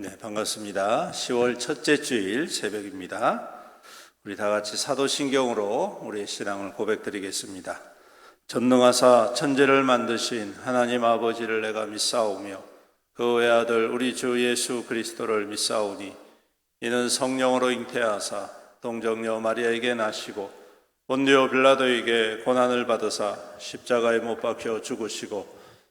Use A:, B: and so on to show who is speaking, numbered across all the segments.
A: 네, 반갑습니다. 10월 첫째 주일 새벽입니다. 우리 다 같이 사도신경으로 우리의 신앙을 고백드리겠습니다. 전능하사 천지를 만드신 하나님 아버지를 내가 믿사오며 그 외 아들 우리 주 예수 그리스도를 믿사오니 이는 성령으로 잉태하사 동정녀 마리아에게 나시고 본디오 빌라도에게 고난을 받으사 십자가에 못 박혀 죽으시고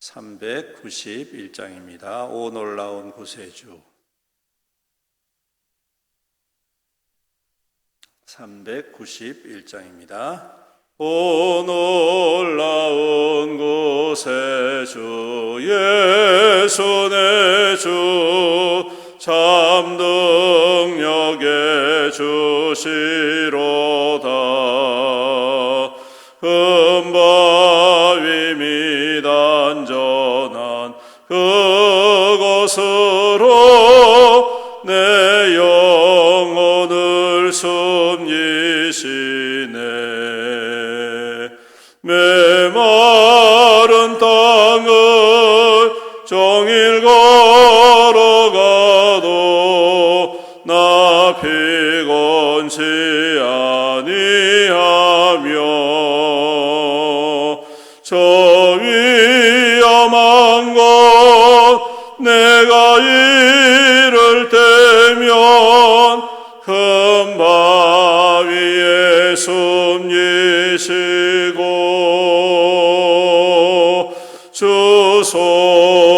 A: 391장입니다. 오 놀라운 구세주 391장입니다. 오 놀라운 구세주 예수 내주 참등력에 주시로 숨기시고 주손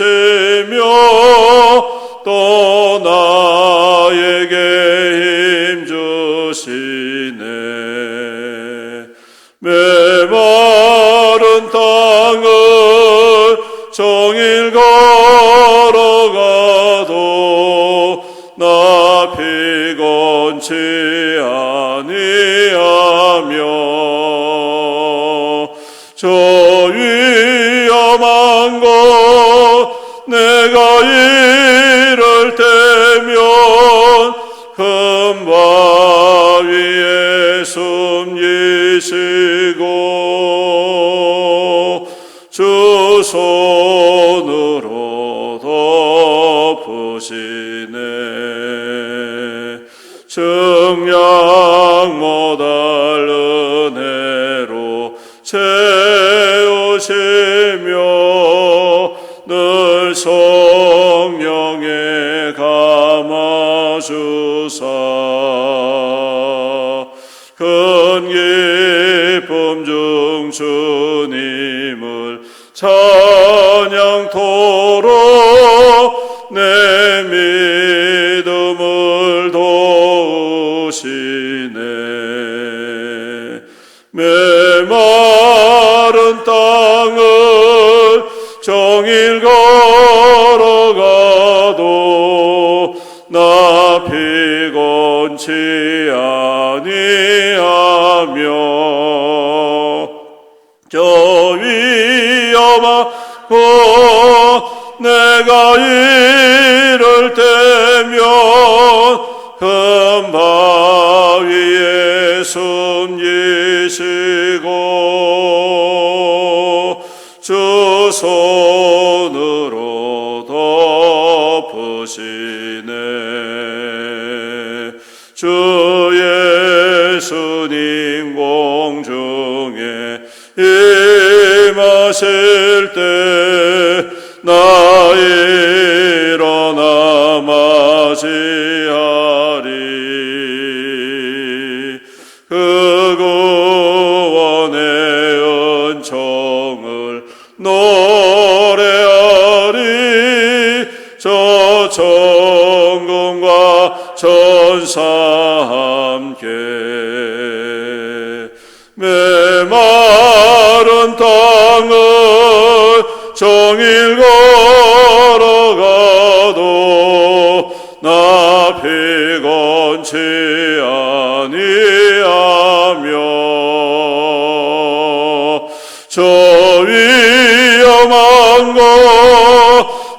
A: 올리시며 또 나에게 힘 주시네. 메마른 땅을 걸 손으로 덮으시네. 증량 못할 은혜로 채우시며 늘 성령에 감아주사 큰 기쁨 중 주님을 찬양토록 내 믿음을 도우시네. 메마른 땅을 종일 걸어가도 나 피곤치 아니하며 곳 내가 이를 때면 큰 바위에 숨기시고 주 손으로 덮으시네. 주 예수님 하실 때 나 일어나
B: 맞이하리. 그 구원의 은총을 노래하리. 저 천군과 천사 함께 걸어가도 나 피곤치 아니하며 저 위험한 곳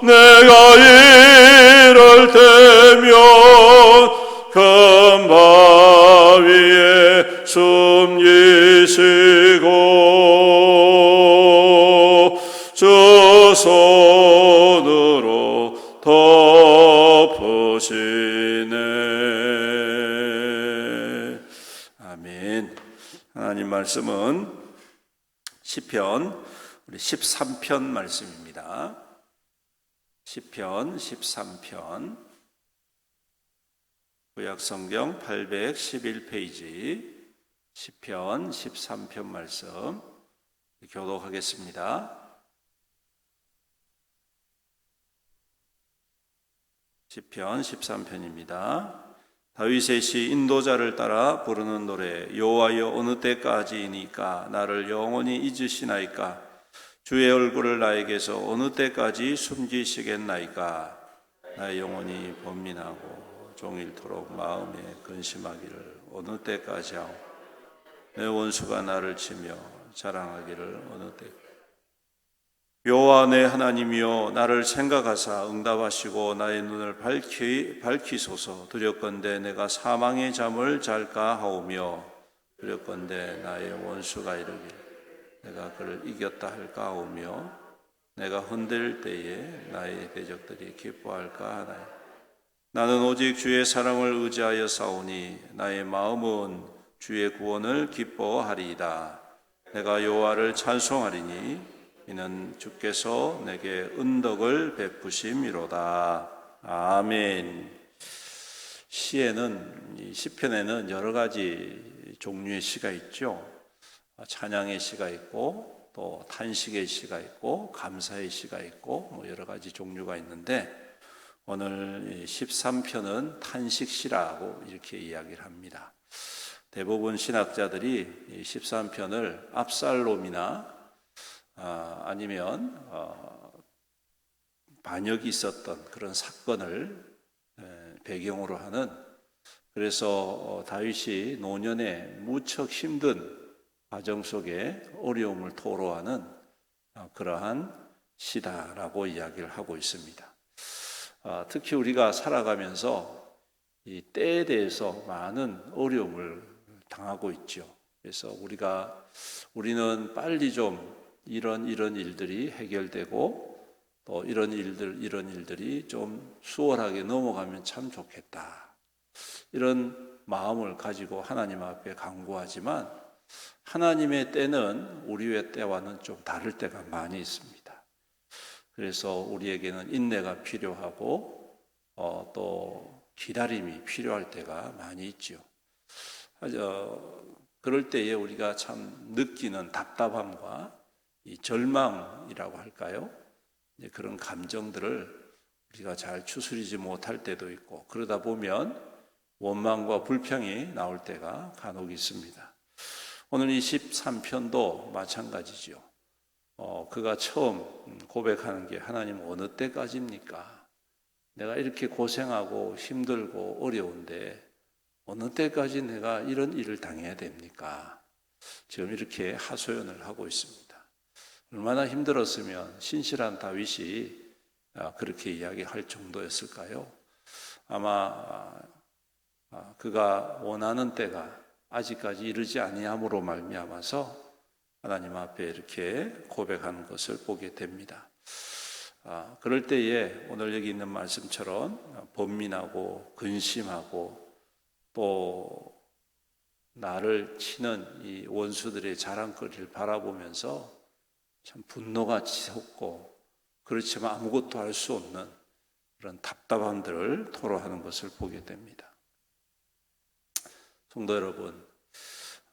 B: 내가 이럴 때면 큰 바위에 숨기시고 주 손으로 덮으시네
A: 아멘. 하나님 말씀은 시편 우리 13편 말씀입니다. 시편 13편 구약 성경 811페이지 시편 13편 말씀 교독하겠습니다. 시편 13편입니다. 다윗의 시 인도자를 따라 부르는 노래 여호와여 어느 때까지이니까 나를 영원히 잊으시나이까? 주의 얼굴을 나에게서 어느 때까지 숨기시겠나이까? 나의 영혼이 번민하고 종일토록 마음에 근심하기를 어느 때까지 하오? 내 원수가 나를 치며 자랑하기를 어느 때여 호와 내 하나님이여 나를 생각하사 응답하시고 나의 눈을 밝히 밝히소서. 두렵건대 내가 사망의 잠을 잘까 하오며 두렵건대 나의 원수가 이르길 내가 그를 이겼다 할까 하오며 내가 흔들 때에 나의 대적들이 기뻐할까 하나요 나는 오직 주의 사랑을 의지하여 싸우니 나의 마음은 주의 구원을 기뻐하리이다. 내가 여호와를 찬송하리니 이는 주께서 내게 은덕을 베푸심이로다. 아멘. 시에는 이 시편에는 여러 가지 종류의 시가 있죠. 찬양의 시가 있고 또 탄식의 시가 있고 감사의 시가 있고 뭐 여러 가지 종류가 있는데 오늘 13편은 탄식시라고 이렇게 이야기를 합니다. 대부분 신학자들이 이 13편을 압살롬이나 아, 아니면 어, 반역이 있었던 그런 사건을 에, 배경으로 하는 그래서 어, 다윗이 노년에 무척 힘든 과정 속에 어려움을 토로하는 어, 그러한 시다라고 이야기를 하고 있습니다. 아, 특히 우리가 살아가면서 이 때에 대해서 많은 어려움을 당하고 있죠. 그래서 우리가 우리는 빨리 좀 이런 이런 일들이 해결되고 또 이런 일들 이런 일들이 좀 수월하게 넘어가면 참 좋겠다. 이런 마음을 가지고 하나님 앞에 간구하지만 하나님의 때는 우리의 때와는 좀 다를 때가 많이 있습니다. 그래서 우리에게는 인내가 필요하고 어, 또 기다림이 필요할 때가 많이 있죠. 어, 그럴 때에 우리가 참 느끼는 답답함과 이 절망이라고 할까요? 그런 감정들을 우리가 잘 추스리지 못할 때도 있고 그러다 보면 원망과 불평이 나올 때가 간혹 있습니다. 오늘 23편도 마찬가지죠. 어, 그가 처음 고백하는 게 하나님 어느 때까지입니까? 내가 이렇게 고생하고 힘들고 어려운데 어느 때까지 내가 이런 일을 당해야 됩니까? 지금 이렇게 하소연을 하고 있습니다. 얼마나 힘들었으면 신실한 다윗이 아, 그렇게 이야기할 정도였을까요? 아마 아, 그가 원하는 때가 아직까지 이르지 아니함으로 말미암아서 하나님 앞에 이렇게 고백하는 것을 보게 됩니다. 아, 그럴 때에 오늘 여기 있는 말씀처럼 번민하고 근심하고 또 나를 치는 이 원수들의 자랑거리를 바라보면서 참 분노가 치솟고 그렇지만 아무것도 할 수 없는 그런 답답함들을 토로하는 것을 보게 됩니다. 성도 여러분,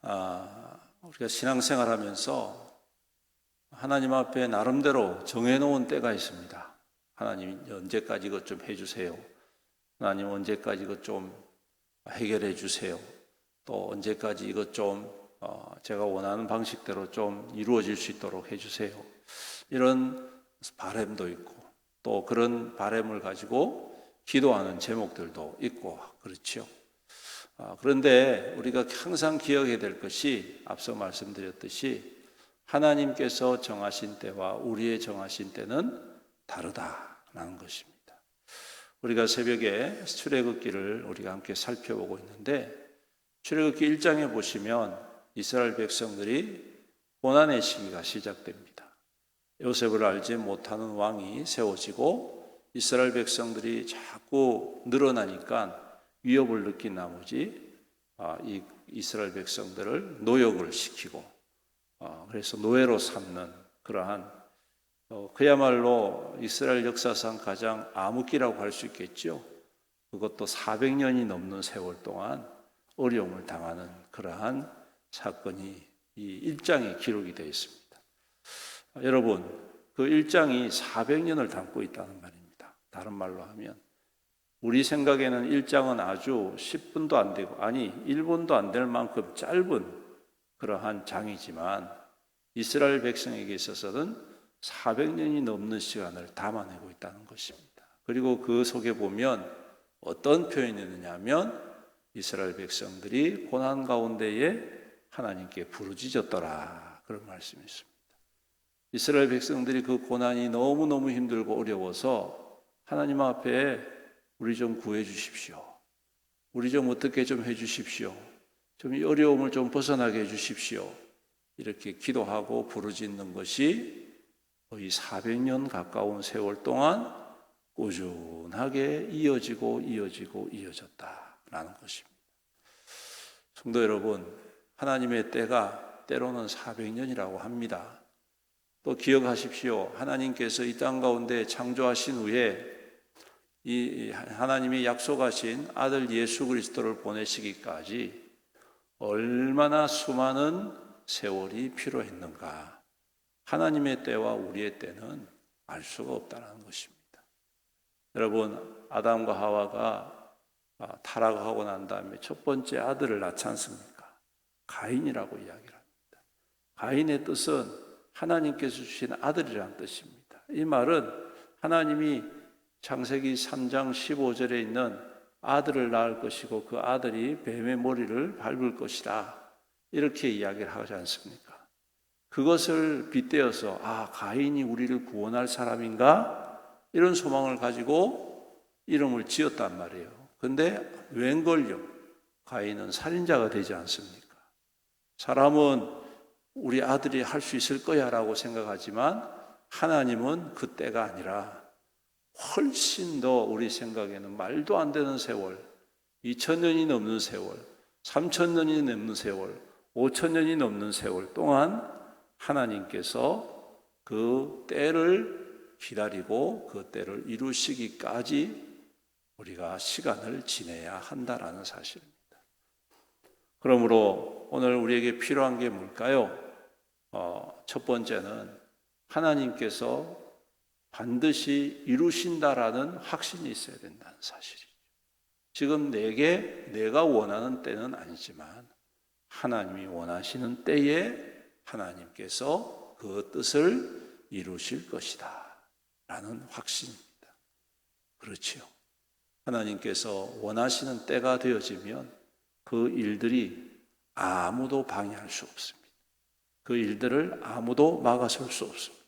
A: 아, 우리가 신앙생활 하면서 하나님 앞에 나름대로 정해놓은 때가 있습니다. 하나님 언제까지 이것 좀 해주세요. 하나님 언제까지 이것 좀 해결해 주세요. 또 언제까지 이것 좀 어, 제가 원하는 방식대로 좀 이루어질 수 있도록 해주세요. 이런 바램도 있고 또 그런 바램을 가지고 기도하는 제목들도 있고 그렇죠. 아, 그런데 우리가 항상 기억해야 될 것이 앞서 말씀드렸듯이 하나님께서 정하신 때와 우리의 정하신 때는 다르다라는 것입니다. 우리가 새벽에 출애굽기를 우리가 함께 살펴보고 있는데 출애굽기 1장에 보시면 이스라엘 백성들이 고난의 시기가 시작됩니다. 요셉을 알지 못하는 왕이 세워지고 이스라엘 백성들이 자꾸 늘어나니까 위협을 느낀 나머지 아, 이 이스라엘 백성들을 노역을 시키고 아, 그래서 노예로 삼는 그러한 어, 그야말로 이스라엘 역사상 가장 암흑기라고 할 수 있겠죠. 그것도 400년이 넘는 세월 동안 어려움을 당하는 그러한 사건이 이 1장에 기록이 되어 있습니다. 여러분, 그 1장이 400년을 담고 있다는 말입니다. 다른 말로 하면 우리 생각에는 1장은 아주 10분도 안 되고 아니 1분도 안 될 만큼 짧은 그러한 장이지만 이스라엘 백성에게 있어서는 400년이 넘는 시간을 담아내고 있다는 것입니다. 그리고 그 속에 보면 어떤 표현이 있느냐 하면 이스라엘 백성들이 고난 가운데에 하나님께 부르짖었더라. 그런 말씀이 있습니다. 이스라엘 백성들이 그 고난이 너무너무 힘들고 어려워서 하나님 앞에 우리 좀 구해 주십시오. 우리 좀 어떻게 좀 해 주십시오. 좀 이 어려움을 좀 벗어나게 해 주십시오. 이렇게 기도하고 부르짖는 것이 거의 400년 가까운 세월 동안 꾸준하게 이어지고 이어지고 이어졌다라는 것입니다. 성도 여러분, 하나님의 때가 때로는 400년이라고 합니다. 또 기억하십시오. 하나님께서 이 땅 가운데 창조하신 후에 이 하나님이 약속하신 아들 예수 그리스도를 보내시기까지 얼마나 수많은 세월이 필요했는가. 하나님의 때와 우리의 때는 알 수가 없다는 것입니다. 여러분, 아담과 하와가 아, 타락하고 난 다음에 첫 번째 아들을 낳지 않습니까? 가인이라고 이야기를 합니다. 가인의 뜻은 하나님께서 주신 아들이라는 뜻입니다. 이 말은 하나님이 창세기 3장 15절에 있는 아들을 낳을 것이고 그 아들이 뱀의 머리를 밟을 것이다. 이렇게 이야기를 하지 않습니까? 그것을 빗대어서 아 가인이 우리를 구원할 사람인가 이런 소망을 가지고 이름을 지었단 말이에요. 근데 웬걸요? 가인은 살인자가 되지 않습니까? 사람은 우리 아들이 할 수 있을 거야 라고 생각하지만 하나님은 그 때가 아니라 훨씬 더 우리 생각에는 말도 안 되는 세월, 2000년이 넘는 세월, 3000년이 넘는 세월, 5000년이 넘는 세월 동안 하나님께서 그 때를 기다리고 그 때를 이루시기까지 우리가 시간을 지내야 한다라는 사실입니다. 그러므로 오늘 우리에게 필요한 게 뭘까요? 어, 첫 번째는 하나님께서 반드시 이루신다라는 확신이 있어야 된다는 사실이죠. 지금 내게 내가 원하는 때는 아니지만 하나님이 원하시는 때에 하나님께서 그 뜻을 이루실 것이다. 라는 확신입니다. 그렇지요. 하나님께서 원하시는 때가 되어지면 그 일들이 아무도 방해할 수 없습니다. 그 일들을 아무도 막아설 수 없습니다.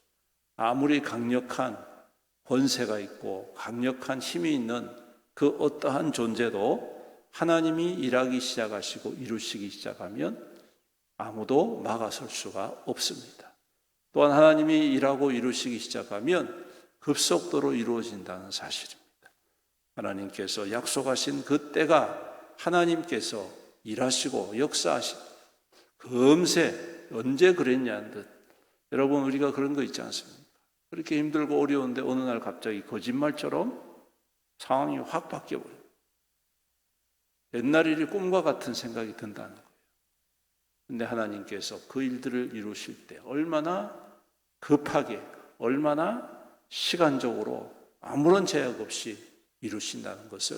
A: 아무리 강력한 권세가 있고 강력한 힘이 있는 그 어떠한 존재도 하나님이 일하기 시작하시고 이루시기 시작하면 아무도 막아설 수가 없습니다. 또한 하나님이 일하고 이루시기 시작하면 급속도로 이루어진다는 사실입니다. 하나님께서 약속하신 그 때가 하나님께서 일하시고 역사하신 금세 언제 그랬냐는 듯 여러분 우리가 그런 거 있지 않습니까? 그렇게 힘들고 어려운데 어느 날 갑자기 거짓말처럼 상황이 확 바뀌어버려요. 옛날 일이 꿈과 같은 생각이 든다는 거예요. 근데 하나님께서 그 일들을 이루실 때 얼마나 급하게, 얼마나 시간적으로 아무런 제약 없이 이루신다는 것을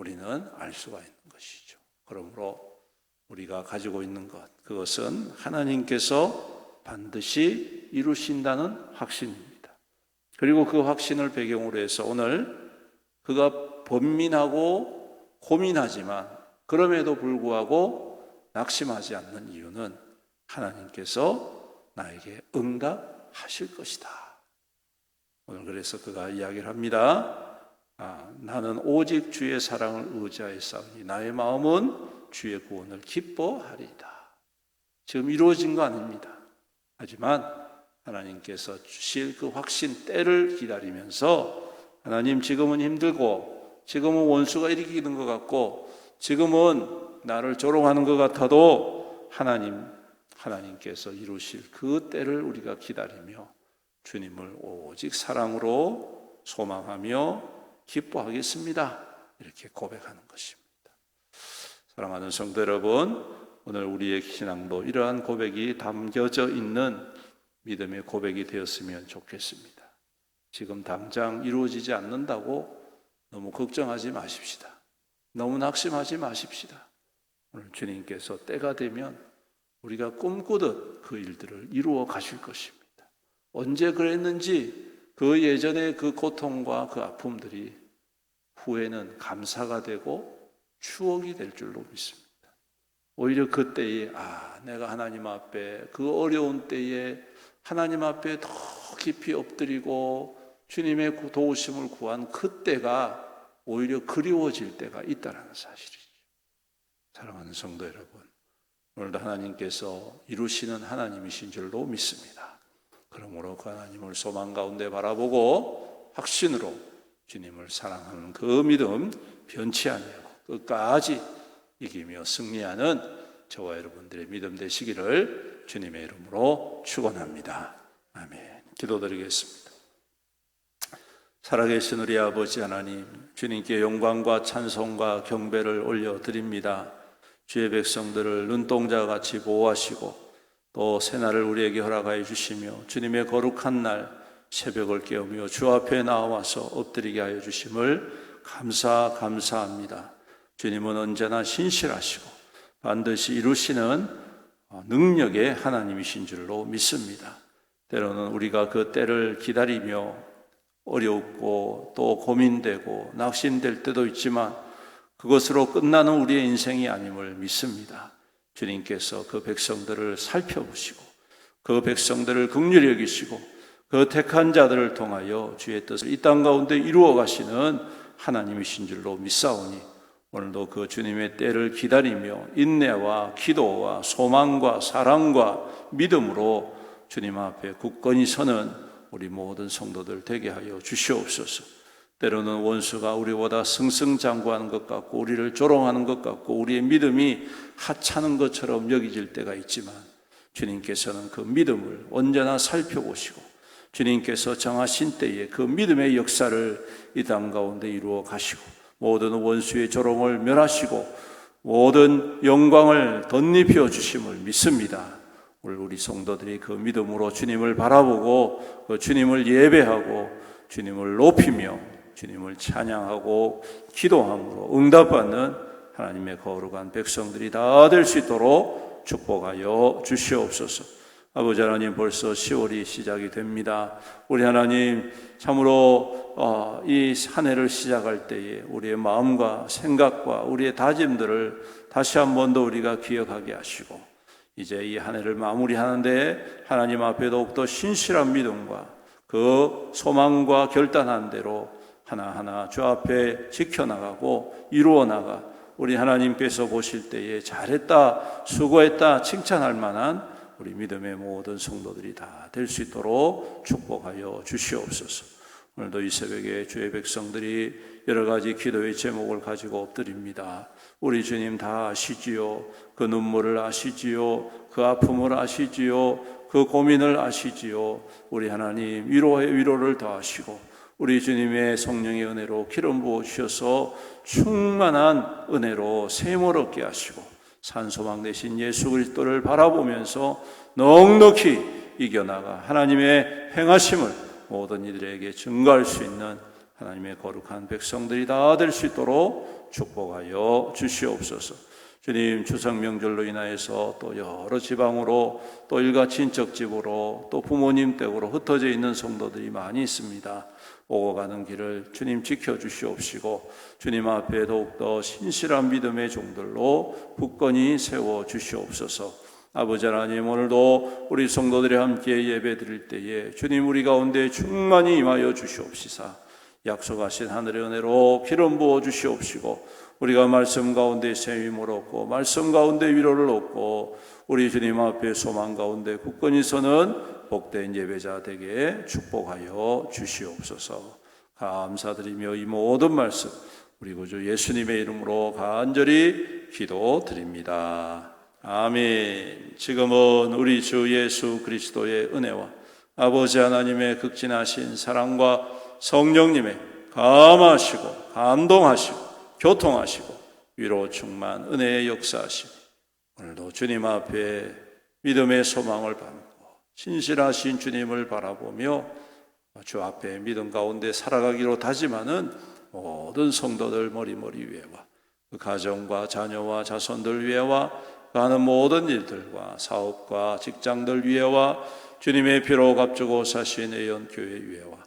A: 우리는 알 수가 있는 것이죠. 그러므로 우리가 가지고 있는 것, 그것은 하나님께서 반드시 이루신다는 확신입니다. 그리고 그 확신을 배경으로 해서 오늘 그가 번민하고 고민하지만 그럼에도 불구하고 낙심하지 않는 이유는 하나님께서 나에게 응답하실 것이다. 오늘 그래서 그가 이야기를 합니다. 아, 나는 오직 주의 사랑을 의지하였사오니 나의 마음은 주의 구원을 기뻐하리이다. 지금 이루어진 거 아닙니다. 하지만 하나님께서 주실 그 확신 때를 기다리면서 하나님 지금은 힘들고 지금은 원수가 일으키는 것 같고 지금은 나를 조롱하는 것 같아도 하나님 하나님께서 이루실 그 때를 우리가 기다리며 주님을 오직 사랑으로 소망하며 기뻐하겠습니다. 이렇게 고백하는 것입니다. 사랑하는 성도 여러분, 오늘 우리의 신앙도 이러한 고백이 담겨져 있는 믿음의 고백이 되었으면 좋겠습니다. 지금 당장 이루어지지 않는다고 너무 걱정하지 마십시다. 너무 낙심하지 마십시다. 오늘 주님께서 때가 되면 우리가 꿈꾸듯 그 일들을 이루어 가실 것입니다. 언제 그랬는지 그 예전의 그 고통과 그 아픔들이 후에는 감사가 되고 추억이 될 줄로 믿습니다. 오히려 그때에 아 내가 하나님 앞에 그 어려운 때에 하나님 앞에 더 깊이 엎드리고 주님의 도우심을 구한 그때가 오히려 그리워질 때가 있다는 사실이죠. 사랑하는 성도 여러분, 오늘도 하나님께서 이루시는 하나님이신 줄로 믿습니다. 그러므로 그 하나님을 소망 가운데 바라보고 확신으로 주님을 사랑하는 그 믿음 변치 아니하고 끝까지 이기며 승리하는 저와 여러분들의 믿음 되시기를 주님의 이름으로 축원합니다. 아멘. 기도드리겠습니다. 살아계신 우리 아버지 하나님, 주님께 영광과 찬송과 경배를 올려 드립니다. 주의 백성들을 눈동자 같이 보호하시고 또 새날을 우리에게 허락하여 주시며 주님의 거룩한 날 새벽을 깨우며 주 앞에 나와서 엎드리게 하여 주심을 감사 감사합니다. 주님은 언제나 신실하시고 반드시 이루시는 능력의 하나님이신 줄로 믿습니다. 때로는 우리가 그 때를 기다리며 어렵고 또 고민되고 낙심될 때도 있지만 그것으로 끝나는 우리의 인생이 아님을 믿습니다. 주님께서 그 백성들을 살펴보시고 그 백성들을 극률히 여기시고 그 택한 자들을 통하여 주의 뜻을 이 땅 가운데 이루어 가시는 하나님이신 줄로 믿사오니 오늘도 그 주님의 때를 기다리며 인내와 기도와 소망과 사랑과 믿음으로 주님 앞에 굳건히 서는 우리 모든 성도들 되게 하여 주시옵소서. 때로는 원수가 우리보다 승승장구하는 것 같고 우리를 조롱하는 것 같고 우리의 믿음이 하찮은 것처럼 여기질 때가 있지만 주님께서는 그 믿음을 언제나 살펴보시고 주님께서 정하신 때에 그 믿음의 역사를 이 땅 가운데 이루어 가시고 모든 원수의 조롱을 멸하시고 모든 영광을 덧입혀 주심을 믿습니다. 오늘 우리 성도들이 그 믿음으로 주님을 바라보고 그 주님을 예배하고 주님을 높이며 주님을 찬양하고 기도함으로 응답받는 하나님의 거룩한 백성들이 다 될 수 있도록 축복하여 주시옵소서. 아버지 하나님 벌써 10월이 시작이 됩니다. 우리 하나님 참으로 어, 이한 해를 시작할 때에 우리의 마음과 생각과 우리의 다짐들을 다시 한 번 더 우리가 기억하게 하시고 이제 이 한 해를 마무리하는데 하나님 앞에 더욱더 신실한 믿음과 그 소망과 결단한 대로 하나하나 주 앞에 지켜나가고 이루어 나가 우리 하나님께서 보실 때에 잘했다, 수고했다, 칭찬할 만한 우리 믿음의 모든 성도들이 다 될 수 있도록 축복하여 주시옵소서. 오늘도 이 새벽에 주의 백성들이 여러 가지 기도의 제목을 가지고 엎드립니다. 우리 주님 다 아시지요. 그 눈물을 아시지요. 그 아픔을 아시지요. 그 고민을 아시지요. 우리 하나님 위로의 위로를 더하시고 우리 주님의 성령의 은혜로 기름 부어 주셔서 충만한 은혜로 얻게 하시고 산소망 되신 예수 그리스도를 바라보면서 넉넉히 이겨나가 하나님의 행하심을 모든 이들에게 증거할 수 있는 하나님의 거룩한 백성들이 다 될 수 있도록 축복하여 주시옵소서. 주님 추석 명절로 인하여서 또 여러 지방으로 또 일가 친척 집으로 또 부모님 댁으로 흩어져 있는 성도들이 많이 있습니다. 오고 가는 길을 주님 지켜 주시옵시고 주님 앞에 더욱더 신실한 믿음의 종들로 굳건히 세워 주시옵소서. 아버지 하나님 오늘도 우리 성도들이 함께 예배 드릴 때에 주님 우리 가운데 충만히 임하여 주시옵시사. 약속하신 하늘의 은혜로 기름 부어 주시옵시고 우리가 말씀 가운데 세임을 얻고 말씀 가운데 위로를 얻고 우리 주님 앞에 소망 가운데 굳건히 서는 복된 예배자 되게 축복하여 주시옵소서. 감사드리며 이 모든 말씀 우리 구주 예수님의 이름으로 간절히 기도드립니다. 아멘. 지금은 우리 주 예수 그리스도의 은혜와 아버지 하나님의 극진하신 사랑과 성령님의 감하시고 감동하시고 교통하시고 위로 충만 은혜의 역사하시고 오늘도 주님 앞에 믿음의 소망을 담고 신실하신 주님을 바라보며 주 앞에 믿음 가운데 살아가기로 다짐하는 모든 성도들 머리머리 위에와 그 가정과 자녀와 자손들 위에와 그 하는 모든 일들과 사업과 직장들 위에와 주님의 피로 값주고 사신 애연교회 위에와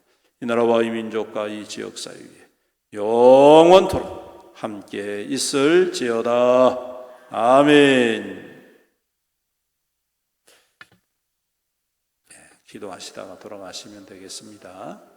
A: 이 나라와 이 민족과 이 지역사회 위에 영원토록 함께 있을지어다. 아멘. 예, 기도하시다가 돌아가시면 되겠습니다.